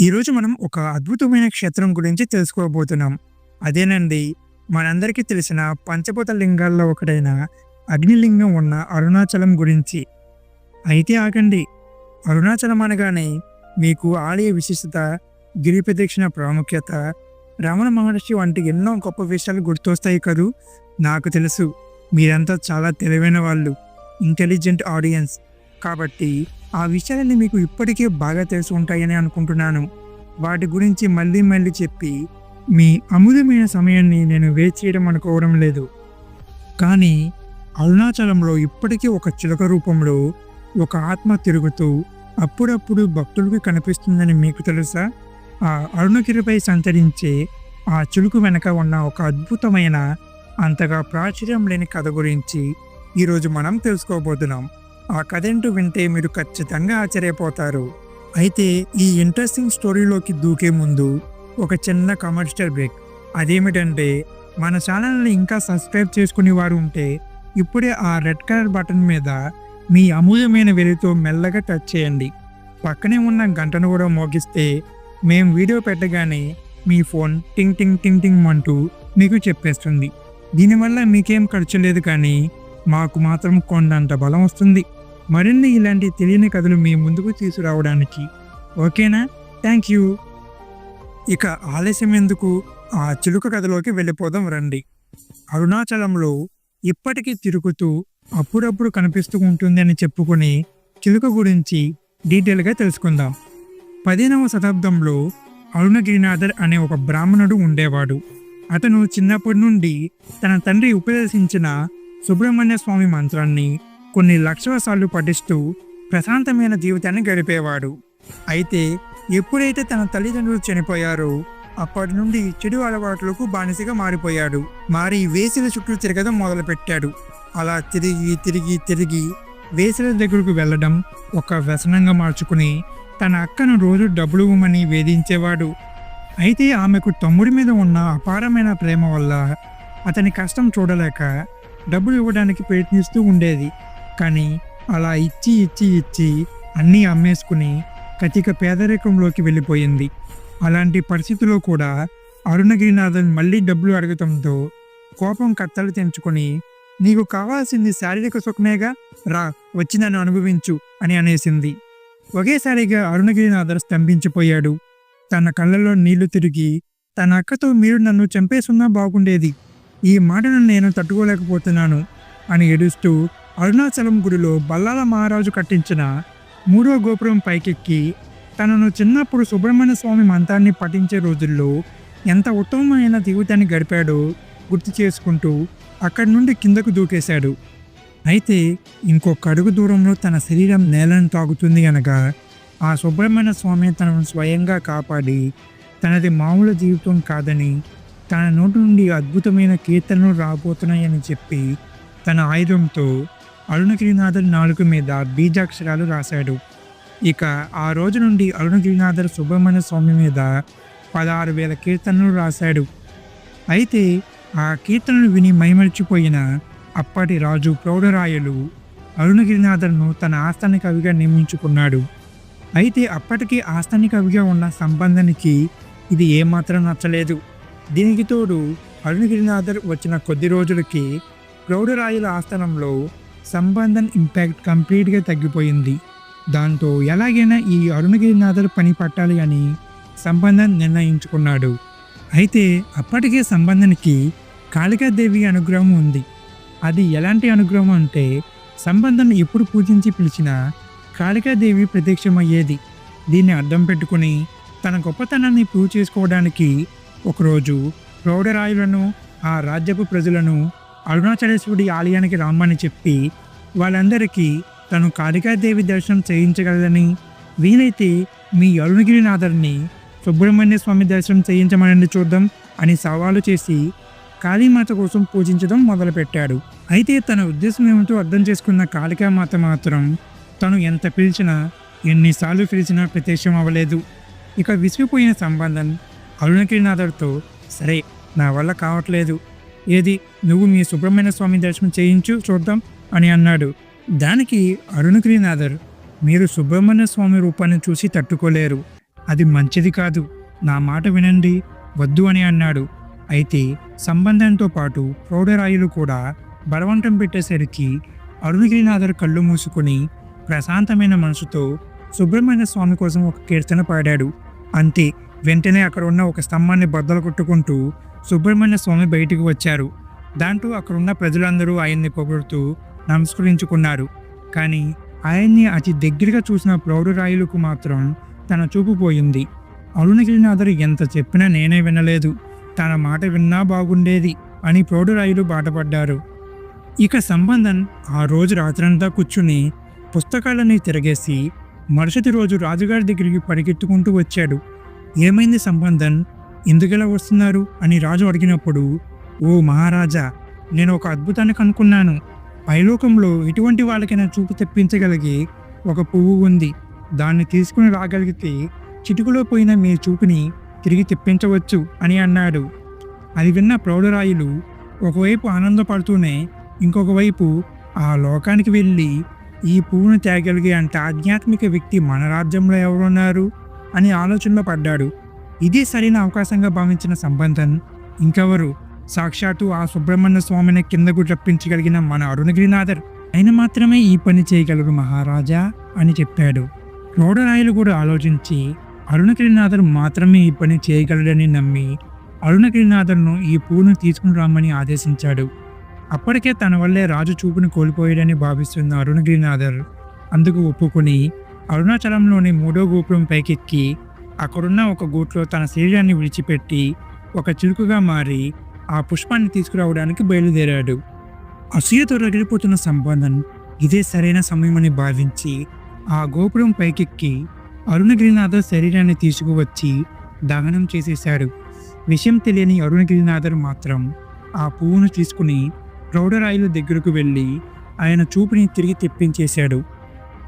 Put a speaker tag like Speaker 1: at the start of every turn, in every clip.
Speaker 1: ఈరోజు మనం ఒక అద్భుతమైన క్షేత్రం గురించి తెలుసుకోబోతున్నాం. అదేనండి మనందరికీ తెలిసిన పంచభూత లింగాల్లో ఒకటైన అగ్నిలింగం ఉన్న అరుణాచలం గురించి. అయితే ఆగండి అరుణాచలం అనగానే మీకు ఆలయ విశిష్టత గిరి ప్రదక్షిణ ప్రాముఖ్యత రమణ మహర్షి వంటి ఎన్నో గొప్ప విషయాలు గుర్తొస్తాయి కదూ? నాకు తెలుసు మీరంతా చాలా తెలివైన వాళ్ళు ఇంటెలిజెంట్ ఆడియన్స్. కాబట్టి ఆ విషయాలన్నీ మీకు ఇప్పటికే బాగా తెలిసి ఉంటాయని అనుకుంటున్నాను. వాటి గురించి మళ్ళీ మళ్ళీ చెప్పి మీ అమూల్యమైన సమయాన్ని నేను వేచి చేయడం అనుకోవడం లేదు. కానీ అరుణాచలంలో ఇప్పటికీ ఒక చిలక రూపంలో ఒక ఆత్మ తిరుగుతూ అప్పుడప్పుడు భక్తులకు కనిపిస్తుందని మీకు తెలుసా? ఆ అరుణగిరిపై సంచరించే ఆ చిలుకు వెనక ఉన్న ఒక అద్భుతమైన అంతగా ప్రాచుర్యం లేని కథ గురించి ఈరోజు మనం తెలుసుకోబోతున్నాం. ఆ కథ వింటే మీరు ఖచ్చితంగా ఆశ్చర్యపోతారు. అయితే ఈ ఇంట్రెస్టింగ్ స్టోరీలోకి దూకే ముందు ఒక చిన్న కమర్షియల్ బ్రేక్ అదేమిటంటే మన ఛానల్ని ఇంకా సబ్స్క్రైబ్ చేసుకునే వారు ఉంటే ఇప్పుడే ఆ రెడ్ కలర్ బటన్ మీద మీ అమూల్యమైన వెలితో మెల్లగా టచ్ చేయండి. పక్కనే ఉన్న గంటను కూడా మోగిస్తే మేము వీడియో పెట్టగానే మీ ఫోన్ టింగ్ టింగ్ టింగ్ టింగ్ అంటూ మీకు చెప్పేస్తుంది. దీనివల్ల మీకేం ఖర్చు లేదు కానీ మాకు మాత్రం కొండంత బలం వస్తుంది. మరిన్ని ఇలాంటి తెలియని కథలు మీ ముందుకు తీసుకురావడానికి. ఓకేనా? Thank you. ఇక ఆలస్యం ఎందుకు? ఆ చిలుక కథలోకి వెళ్ళిపోదాం రండి. అరుణాచలంలో ఇప్పటికీ తిరుగుతూ అప్పుడప్పుడు కనిపిస్తూ ఉంటుంది అని చెప్పుకుని చిలుక గురించి డీటెయిల్గా తెలుసుకుందాం. పదిహేనవ శతాబ్దంలో అరుణగిరినాథర్ అనే ఒక బ్రాహ్మణుడు ఉండేవాడు. అతను చిన్నప్పటి నుండి తన తండ్రి ఉపదేశించిన సుబ్రహ్మణ్య స్వామి మంత్రాన్ని కొన్ని లక్షల సార్లు పఠిస్తూ ప్రశాంతమైన జీవితాన్ని గడిపేవాడు. అయితే ఎప్పుడైతే తన తల్లిదండ్రులు చనిపోయారో అప్పటి నుండి చెడు అలవాట్లకు బానిసగా మారిపోయాడు. మారి వేసిన చుట్టూ తిరగడం మొదలుపెట్టాడు. అలా తిరిగి తిరిగి తిరిగి వేసవి దగ్గరకు వెళ్ళడం ఒక వ్యసనంగా మార్చుకుని తన అక్కను రోజు డబ్బులు ఇవ్వమని వేధించేవాడు. అయితే ఆమెకు తమ్ముడి మీద ఉన్న అపారమైన ప్రేమ వల్ల అతని కష్టం చూడలేక డబ్బులు ఇవ్వడానికి ప్రయత్నిస్తూ ఉండేది. కానీ అలా ఇచ్చి ఇచ్చి ఇచ్చి అన్నీ అమ్మేసుకుని కతిక పేదరికంలోకి వెళ్ళిపోయింది. అలాంటి పరిస్థితిలో కూడా అరుణగిరినాథన్ మళ్ళీ డబ్బులు అడగటంతో కోపం కత్తలు తెంచుకొని నీకు కావాల్సింది శారీరక సుఖమేగా? రా వచ్చి నన్ను అనుభవించు అని అనేసింది. ఒకేసారిగా అరుణగిరినాథర్ స్తంభించిపోయాడు. తన కళ్ళలో నీళ్ళు తిరిగి తన అక్కతో మీరు నన్ను చంపేసున్నా బాగుండేది. ఈ మాటను నేను తట్టుకోలేకపోతున్నాను అని ఏడుస్తూ అరుణాచలం గుడిలో బల్లాల మహారాజు కట్టించిన మూడో గోపురం పైకెక్కి తనను చిన్నప్పుడు సుబ్రహ్మణ్య స్వామి మంత్రాన్ని పఠించే రోజుల్లో ఎంత ఉత్తమమైన జీవితాన్ని గడిపాడో గుర్తు చేసుకుంటూ అక్కడి నుండి కిందకు దూకేశాడు. అయితే ఇంకొక అడుగు దూరంలో తన శరీరం నేలను తాగుతుంది అనగా ఆ సుబ్రహ్మణ్య స్వామి తనను స్వయంగా కాపాడి తనది మామూలు జీవితం కాదని తన నోటి నుండి అద్భుతమైన కీర్తనలు రాబోతున్నాయని చెప్పి తన ఆయుధంతో అరుణగిరినాథర్ నాలుగు మీద బీజాక్షరాలు రాశాడు. ఇక ఆ రోజు నుండి అరుణగిరినాథర్ సుబ్రహ్మణ్య స్వామి మీద పదహారు వేల కీర్తనలు రాశాడు. అయితే ఆ కీర్తనలు విని మైమర్చిపోయిన అప్పటి రాజు ప్రౌఢరాయలు అరుణగిరినాథర్ను తన ఆస్థాన కవిగా నియమించుకున్నాడు. అయితే అప్పటికి ఆస్థాన కవిగా ఉన్న సంబంధానికి ఇది ఏమాత్రం నచ్చలేదు. దీనికి తోడు అరుణగిరినాథర్ వచ్చిన కొద్ది రోజులకి ప్రౌఢరాయుల ఆస్థానంలో సంబంధం ఇంపాక్ట్ కంప్లీట్గా తగ్గిపోయింది. దాంతో ఎలాగైనా ఈ అరుణగిరినాథర్ పని పట్టాలి అని సంబంధం నిర్ణయించుకున్నాడు. అయితే అప్పటికే సంబంధానికి కాళికాదేవి అనుగ్రహం ఉంది. అది ఎలాంటి అనుగ్రహం అంటే సంబంధం ఎప్పుడు పూజించి పిలిచినా కాళికాదేవి ప్రత్యక్షమయ్యేది. దీన్ని అర్థం పెట్టుకుని తన గొప్పతనాన్ని ప్రూవ్ చేసుకోవడానికి ఒకరోజు ప్రౌఢరాయులను ఆ రాజ్యపు ప్రజలను అరుణాచలేశ్వరుడి ఆలయానికి రమ్మని చెప్పి వాళ్ళందరికీ తను కాళికాదేవి దర్శనం చేయించగలదని వీలైతే మీ అరుణగిరినాథర్ని సుబ్రహ్మణ్య స్వామి దర్శనం చేయించమనండి చూద్దాం అని సవాలు చేసి కాళీమాత కోసం పూజించడం మొదలుపెట్టాడు. అయితే తన ఉద్దేశం ఏమిటో అర్థం చేసుకున్న కాళికామాత మాత్రం తను ఎంత పిలిచినా ఎన్నిసార్లు పిలిచినా ప్రత్యక్షం అవ్వలేదు. ఇక విసిగిపోయిన సంబంధం అరుణగిరినాథర్తో సరే నా వల్ల కావట్లేదు. ఏది? నువ్వు మీ సుబ్రహ్మణ్య స్వామి దర్శనం చేయించు చూద్దాం అని అన్నాడు. దానికి అరుణగిరినాథర్ మీరు సుబ్రహ్మణ్య స్వామి రూపాన్ని చూసి తట్టుకోలేరు. అది మంచిది కాదు. నా మాట వినండి వద్దు అని అన్నాడు. అయితే సంబంధంతో పాటు ప్రౌఢరాయులు కూడా బలవంతం పెట్టేసరికి అరుణగిరినాథర్ కళ్ళు మూసుకొని ప్రశాంతమైన మనసుతో సుబ్రహ్మణ్య స్వామి కోసం ఒక కీర్తన పాడాడు. అంతే వెంటనే అక్కడ ఉన్న ఒక స్తంభాన్ని బద్దలు కొట్టుకుంటూ సుబ్రహ్మణ్య స్వామి బయటికి వచ్చారు. దాంట్లో అక్కడున్న ప్రజలందరూ ఆయన్ని పొగుడుతూ నమస్కరించుకున్నారు. కానీ ఆయన్ని అతి దగ్గరగా చూసిన ప్రౌఢరాయులకు మాత్రం తన చూపు పోయింది. అరుణగిరినాథర్ ఎంత చెప్పినా నేనే వినలేదు. తన మాట విన్నా బాగుండేది అని ప్రౌఢరాయులు బాటపడ్డారు ఇక సంబంధన్ ఆ రోజు రాత్రంతా కూర్చుని పుస్తకాలని తిరగేసి మరుసటి రోజు రాజుగారి దగ్గరికి పరిగెత్తుకుంటూ వచ్చాడు. ఏమైంది సంబంధన్ ఎందుకెలా వస్తున్నారు అని రాజు అడిగినప్పుడు ఓ మహారాజా నేను ఒక అద్భుతాన్ని కనుక్కున్నాను. పైలోకంలో ఎటువంటి వాళ్ళకైనా చూపు తెప్పించగలిగే ఒక పువ్వు ఉంది. దాన్ని తీసుకుని రాగలిగితే చిటుకులో పోయిన మీ చూపుని తిరిగి తెప్పించవచ్చు అని అన్నాడు. అది విన్న ప్రౌఢరాయులు ఒకవైపు ఆనందపడుతూనే ఇంకొక వైపు ఆ లోకానికి వెళ్ళి ఈ పువ్వును తేగలిగే అంత ఆధ్యాత్మిక వ్యక్తి మన రాజ్యంలో ఎవరున్నారు? అని ఆలోచనలో పడ్డాడు. ఇదే సరైన అవకాశంగా భావించిన సంబంధన్ ఇంకెవరు? సాక్షాత్తు ఆ సుబ్రహ్మణ్య స్వామిని కిందకు రప్పించగలిగిన మన అరుణగిరినాథర్. ఆయన మాత్రమే ఈ పని చేయగలరు మహారాజా? అని చెప్పాడు. రోడరాయలు కూడా ఆలోచించి అరుణగిరినాథర్ మాత్రమే ఈ పని చేయగలడని నమ్మి అరుణగిరినాథర్ను ఈ పూను తీసుకుని రమ్మని ఆదేశించాడు. అప్పటికే తన వల్లే రాజు చూపును కోల్పోయాడని భావిస్తున్న అరుణగిరినాథర్ అందుకు ఒప్పుకొని అరుణాచలంలోని మూడో గోపురం పైకెక్కి అక్కడున్న ఒక గూట్లో తన శరీరాన్ని విడిచిపెట్టి ఒక చిలుకగా మారి ఆ పుష్పాన్ని తీసుకురావడానికి బయలుదేరాడు. అసూయతో రగిలిపోతున్న సంబంధం ఇదే సరైన సమయమని భావించి ఆ గోపురం పైకెక్కి అరుణగిరినాథర్ శరీరాన్ని తీసుకువచ్చి దహనం చేసేశాడు. విషయం తెలియని అరుణగిరినాథర్ మాత్రం ఆ పువ్వును తీసుకుని ప్రౌఢరాయుల దగ్గరకు వెళ్ళి ఆయన చూపుని తిరిగి తెప్పించేశాడు.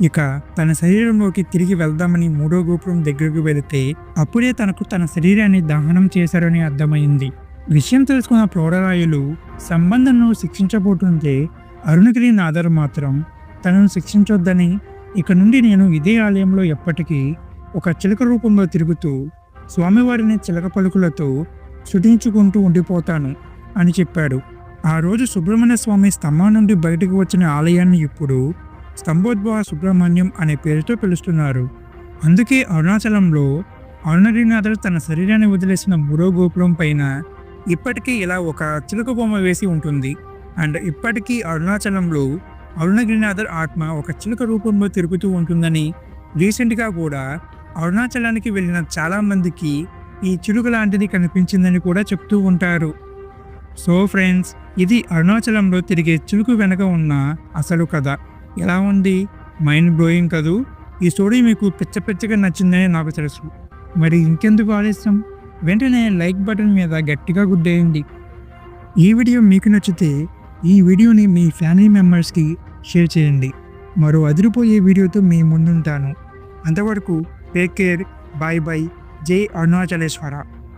Speaker 1: ఇక తన శరీరంలోకి తిరిగి వెళ్దామని మూడో గోపురం దగ్గరకు వెళితే అప్పుడే తనకు తన శరీరాన్ని దహనం చేశారని అర్థమైంది. విషయం తెలుసుకున్న ప్రౌఢరాయులు సంబంధంను శిక్షించబోతుంటే అరుణగిరి నాదర్ మాత్రం తనను శిక్షించొద్దని ఇక నుండి నేను ఇదే ఆలయంలో ఎప్పటికీ ఒక చిలక రూపంలో తిరుగుతూ స్వామివారిని చిలక పలుకులతో శుతించుకుంటూ ఉండిపోతాను అని చెప్పాడు. ఆ రోజు సుబ్రహ్మణ్య స్వామి స్తంభం నుండి బయటకు వచ్చిన ఆలయాన్ని ఇప్పుడు స్తంభోద్భవ సుబ్రహ్మణ్యం అనే పేరుతో పిలుస్తున్నారు. అందుకే అరుణాచలంలో అరుణగిరినాథర్ తన శరీరాన్ని వదిలేసిన మూడో గోపురం పైన ఇప్పటికీ ఇలా ఒక చిలుక బొమ్మ వేసి ఉంటుంది. అండ్ ఇప్పటికీ అరుణాచలంలో అరుణగిరినాథర్ ఆత్మ ఒక చిలుక రూపంలో తిరుగుతూ ఉంటుందని రీసెంట్గా కూడా అరుణాచలానికి వెళ్ళిన చాలామందికి ఈ చిలుక లాంటిది కనిపించిందని కూడా చెప్తూ ఉంటారు. సో ఫ్రెండ్స్ ఇది అరుణాచలంలో తిరిగే చిలుకు వెనక ఉన్న అసలు కథ. ఎలా ఉంది? మైండ్ బ్లోయింగ్ కదూ? ఈ స్టోరీ మీకు పిచ్చ పిచ్చగా నచ్చిందని నాకు తెలుసు. మరి ఇంకెందుకు ఆలస్యం? వెంటనే లైక్ బటన్ మీద గట్టిగా గుడ్డేయండి ఈ వీడియో మీకు నచ్చితే ఈ వీడియోని మీ ఫ్యామిలీ మెంబర్స్కి షేర్ చేయండి. మరో అదిరిపోయే వీడియోతో మీ ముందుంటాను. అంతవరకు టేక్ కేర్ బాయ్ బాయ్ జై అరుణాచలేశ్వర.